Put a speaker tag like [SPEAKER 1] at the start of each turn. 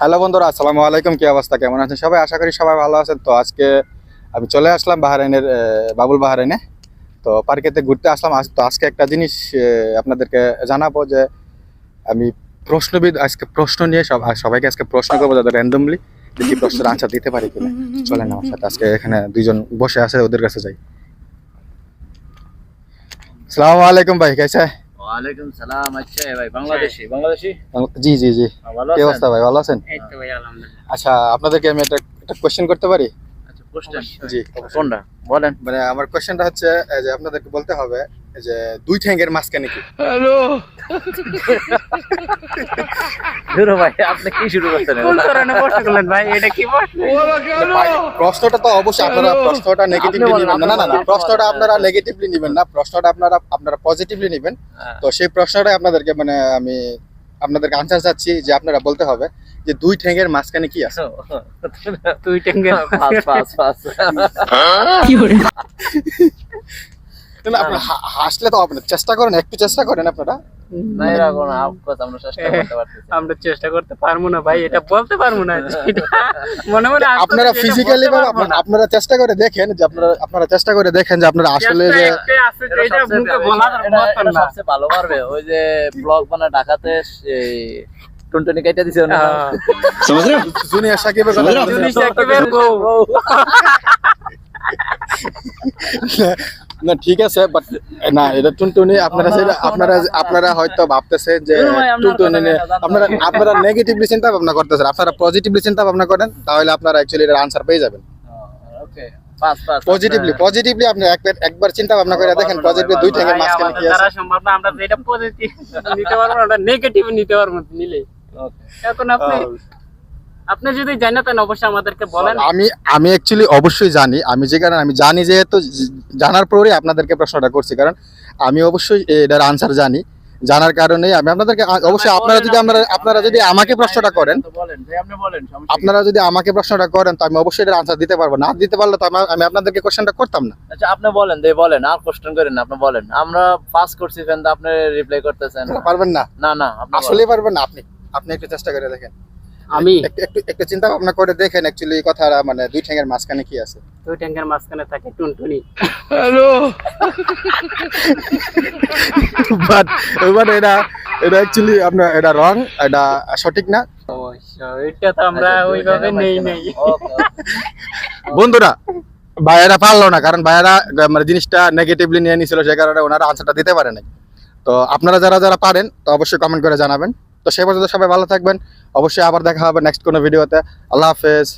[SPEAKER 1] Hello বন্ধুরা, আসসালামু আলাইকুম, কি অবস্থা? কেমন আছেন সবাই? আশা করি সবাই ভালো আছেন। তো আজকে আমি চলে আসলাম বাহারাইনের বাবুল বাহারাইনে। তো পার্কেতে ঘুরতে আসলাম। তো আজকে একটা জিনিস আপনাদেরকে জানাব যে আমি প্রশ্নবিদ, আজকে প্রশ্ন নিয়ে সব সবাইকে আজকে প্রশ্ন করব যাদের র্যান্ডমলি দেখি প্রশ্নের আনসার দিতে পারি কিনা। চলেন আমার সাথে, আজকে এখানে দুইজন বসে আছে, ওদের কাছে যাই। আসসালামু আলাইকুম ভাই, কেসে?
[SPEAKER 2] ওয়ালাইকুম সালাম আচ্ছা ভাই বাংলাদেশি বাংলাদেশি?
[SPEAKER 1] জি জি জি। কি অবস্থা ভাই ভালো আছেন?
[SPEAKER 3] এই তো ভাই আলহামদুলিল্লাহ।
[SPEAKER 1] আচ্ছা আপনাদেরকে আমি একটা একটা কোশ্চেন করতে পারি?
[SPEAKER 2] আচ্ছা কোশ্চেন
[SPEAKER 1] জি
[SPEAKER 2] কোনটা? বলেন।
[SPEAKER 1] মানে আমার কোশ্চেনটা হচ্ছে এই যে আপনাদেরকে বলতে হবে যে দুই ঠ্যাঙ্গের মাঝখানে কি?
[SPEAKER 2] ধরো ভাই আপনি কি শুরু করছেন?
[SPEAKER 3] কোন ধরনের প্রশ্ন করলেন ভাই এটা কি প্রশ্ন?
[SPEAKER 1] ভাই, প্রশ্নটা তো অবশ্যই আপনারা প্রশ্নটা নেগেটিভলি নেবেন না। না না প্রশ্নটা আপনারা নেগেটিভলি নেবেন না। প্রশ্নটা আপনারা আপনারা পজিটিভলি নেবেন।
[SPEAKER 2] হ্যাঁ।
[SPEAKER 1] তো সেই প্রশ্নটাই আপনাদেরকে মানে আমি আপনাদেরকে আনসার চাচ্ছি যে আপনারা বলতে হবে যে দুই ঠ্যাঙ্গের মাঝখানে কি আছে?
[SPEAKER 2] পাস পাস পাস
[SPEAKER 1] না, আপনারা হাসলে তো হবে না। চেষ্টা করেন একটু চেষ্টা করেন আপনারা।
[SPEAKER 2] আপকোস আমরা চেষ্টা করতে পারতেছি
[SPEAKER 3] আমরা চেষ্টা করতে পারব না ভাই এটা বলতে পারব না। মনে মনে
[SPEAKER 1] আপনারা ফিজিক্যালি। আপনারা চেষ্টা করে দেখেন যে আপনারা আপনারা চেষ্টা করে দেখেন যে আপনারা আসলে যে
[SPEAKER 2] সবচেয়ে- ভালো। পারবে। ওই যে ব্লগ বানা ঢাকাতে টুনটুনি কাইটা দিছে না?
[SPEAKER 3] হ্যাঁ।
[SPEAKER 1] জুনিয়র সাকিবের কথা
[SPEAKER 3] জুনিয়র সাকিবের বউ।
[SPEAKER 1] না ঠিক আছে বাট না এটা টুনটুনি আপনারা আপনারা আপনারা হয়তো ভাবতেছেন যে টুনটুনি আপনারা আপনারা নেগেটিভলি চিন্তা ভাবনা করতেছেন। আপনারা পজিটিভলি চিন্তা ভাবনা করেন তাহলে আপনারা অ্যাকচুয়ালি এর আনসার পেয়ে যাবেন।
[SPEAKER 2] Okay pass pass
[SPEAKER 1] positively positively আপনি একবার একবার চিন্তা ভাবনা করে দেখেন পজিটিভলি দুই ঠ্যাঙ্গের মাঝখানে কি আছে?
[SPEAKER 3] সম্ভব না আমরা যেটা পজিটিভ নিতে পারব না নেগেটিভ নিতে পারব নিলে এখন আপনি আপনি যদি জানেন তাহলে অবশ্যই আমাদেরকে বলেন।
[SPEAKER 1] আমি আমি অ্যাকচুয়ালি অবশ্যই জানি। আমি যে কারণে আমি জানি যেহেতু জানার পরেই আপনাদেরকে প্রশ্নটা করছি। কারণ আমি অবশ্যই এটার আনসার জানি। জানার কারণে আমি আপনাদেরকে অবশ্যই আপনারা যদি আপনারা আপনারা যদি আমাকে প্রশ্নটা করেন? আপনারা যদি আমাকে প্রশ্নটা করেন তো আমি অবশ্যই এটার আনসার দিতে পারব। না দিতে পারলে তো আমি- আপনাদেরকে কোশ্চেনটা করতাম না।
[SPEAKER 2] আচ্ছা আপনি বলেন দে বলেন আর কোশ্চেন করেন না, আপনি বলেন। আমরা পাস করছি ফেন আপনি রিপ্লাই করতেছেন।
[SPEAKER 1] পারবেন না।
[SPEAKER 2] না না
[SPEAKER 1] আসলে পারবেন না আপনি আপনি একটু চেষ্টা করে দেখেন।
[SPEAKER 3] আমি?
[SPEAKER 1] একটু একটু চিন্তা ভাবনা করে দেখেন অ্যাকচুয়ালি এই কথাটা মানে দুই ঠ্যাঙ্গের মাঝখানে কি আছে।
[SPEAKER 3] দুই ট্যাঙ্কের মাঝখানে থাকে টুনটুনি।
[SPEAKER 1] বাট বাট এটা এটা অ্যাকচুয়ালি আপনার এটা রং এটা সঠিক না।
[SPEAKER 3] এটা তো আমরা
[SPEAKER 2] আচ্ছা,
[SPEAKER 3] ওইভাবে নেই নেই।
[SPEAKER 1] বন্ধুরা ভাইয়েরা পারল না কারণ ভাইয়েরা মানে জিনিসটা নেগেটিভলি নিয়ে নিছিল সে কারণে ওনারা আনসারটা দিতে পারে নাই তো আপনারা যারা যারা পারেন তো অবশ্যই কমেন্ট করে জানাবেন। তো সেই পর্যন্ত সবাই ভালো থাকবেন। অবশ্যই আবার দেখা হবে নেক্সট কোনো ভিডিওতে আল্লাহ হাফেজ।